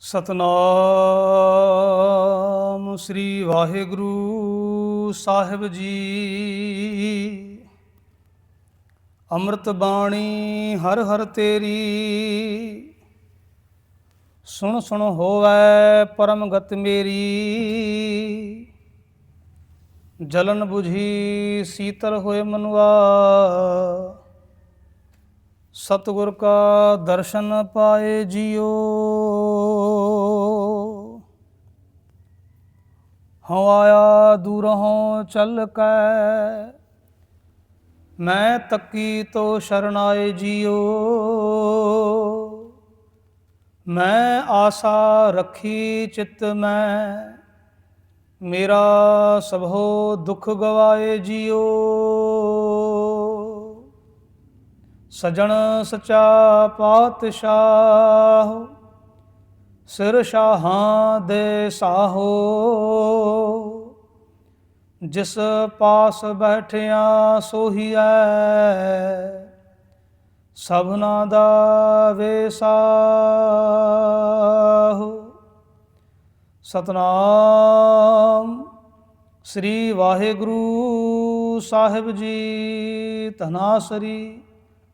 ਸਤਨਾਮ ਸ੍ਰੀ ਵਾਹਿਗੁਰੂ ਸਾਹਿਬ ਜੀ। ਅੰਮ੍ਰਿਤ ਬਾਣੀ ਹਰ ਹਰ ਤੇਰੀ। ਸੁਣ ਸੁਣ ਹੋਵੇ ਪਰਮ ਗਤ ਮੇਰੀ। ਜਲਨ 부ਝੀ ਸੀਤਲ ਹੋਏ ਮਨੁਆ। ਸਤਿਗੁਰ ਕਾ ਦਰਸ਼ਨ ਪਾਏ ਜਿਉ ਹਉ ਆਇਆ ਦੂਰੋਂ ਚੱਲ ਕੈ। ਮੈਂ ਤੱਕੀ ਤੋ ਸ਼ਰਨਾਏ ਜੀਓ। ਮੈਂ ਆਸਾ ਰੱਖੀ ਚਿਤ ਮੈਂ। ਮੇਰਾ ਸਭੋ ਦੁੱਖ ਗਵਾਏ ਜੀਓ। ਸਜਣ ਸਚਾ ਪਾਤਸ਼ਾਹ। ਸਿਰ ਸ਼ਾਹਾਂ ਦੇ ਸਾਹੋ, ਜਿਸ ਪਾਸ ਬੈਠਿਆ ਸੋਹੀਐ, ਸਭਨਾ ਦਾ ਵੇਸਾਹੋ ਸਤਨਾਮ ਸ੍ਰੀ ਵਾਹਿਗੁਰੂ ਸਾਹਿਬ ਜੀ, ਧਨਾਸਰੀ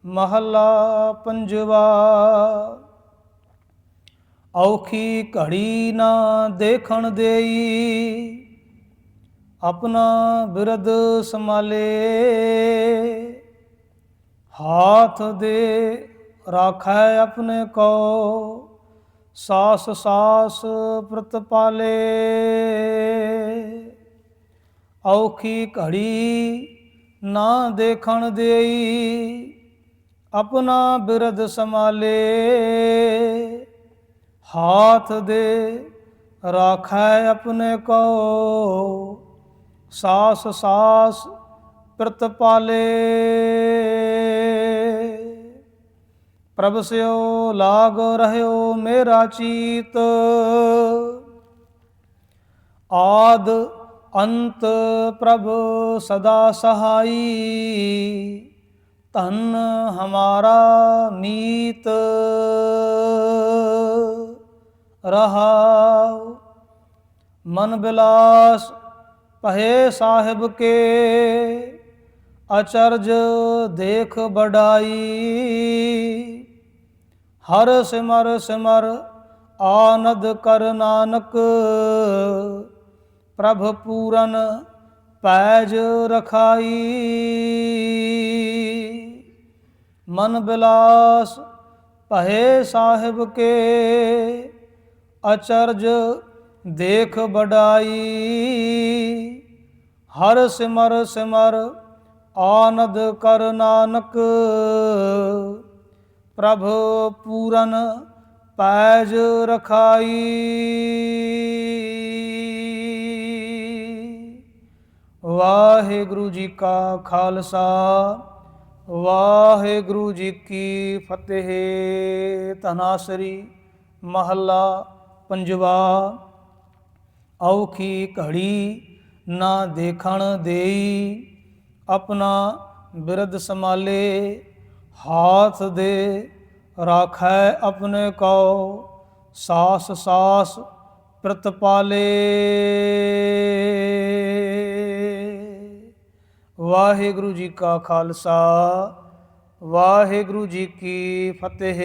ਮਹੱਲਾ ਪੰਜਵਾ। ਔਖੀ ਘੜੀ ਨਾ ਦੇਖਣ ਦੇਈ। ਆਪਣਾ ਬਿਰਦ ਸੰਭਾਲੇ। ਹਾਥ ਦੇ ਰਾਖੈ ਆਪਣੇ ਕੋ। ਸਾਸ ਸਾਸ ਪ੍ਰਤਪਾਲੇ ਔਖੀ ਘੜੀ ਨਾ ਦੇਖਣ ਦੇਈ। ਆਪਣਾ ਬਿਰਦ ਸੰਭਾਲੇ। ਹਾਥ ਦੇ ਰਾਖੈ ਆਪਣੇ ਕੋ। ਸਾਸ ਸਾਸ ਪ੍ਰਤਪਾਲੇ ਪ੍ਰਭ ਸਿਓ ਲਾਗ ਰਹਿਓ ਮੇਰਾ ਚੀਤ। ਆਦ ਅੰਤ ਪ੍ਰਭ ਸਦਾ ਸਹਾਈ। ਧਨ ਹਮਾਰਾ ਮੀਤ। ਰਹਾ ਮਨ ਬਿਲਾਸ ਪਹਿ ਸਾਹਿਬ ਕੇ। ਅਚਰਜ ਦੇਖ ਬੜਾਈ ਹਰ ਸਿਮਰ ਸਿਮਰ ਆਨੰਦ ਕਰ ਨਾਨਕ। ਪ੍ਰਭ ਪੂਰਨ ਪੈਜ ਰਖਾਈ। ਮਨ ਬਿਲਾਸ ਪਹਿ ਸਾਹਿਬ ਕੇ। ਅਚਰਜ ਦੇਖ ਬੜਾਈ ਹਰ ਸਿਮਰ ਸਿਮਰ ਆਨੰਦ ਕਰ ਨਾਨਕ। ਪ੍ਰਭ ਪੂਰਨ ਪੈਜ ਰਖਾਈ। ਵਾਹਿਗੁਰੂ ਜੀ ਕਾ ਖਾਲਸਾ, ਵਾਹਿਗੁਰੂ ਜੀ ਕੀ ਫਤਿਹ। ਤਨਾਸਰੀ ਮਹੱਲਾ ਪੰਜਵਾ, ਔਖੀ ਘੜੀ ਨਾ ਦੇਖਣ ਦੇਈ, ਆਪਣਾ ਬਿਰਦ ਸੰਭਾਲੇ, ਹਾਥ ਦੇ ਰਾਖੈ ਆਪਣੇ ਕੋ ਸਾਸ ਸਾਸ ਪ੍ਰਤਪਾਲੇ ਵਾਹਿਗੁਰੂ ਜੀ ਕਾ ਖਾਲਸਾ, ਵਾਹਿਗੁਰੂ ਜੀ ਕੀ ਫਤਿਹ।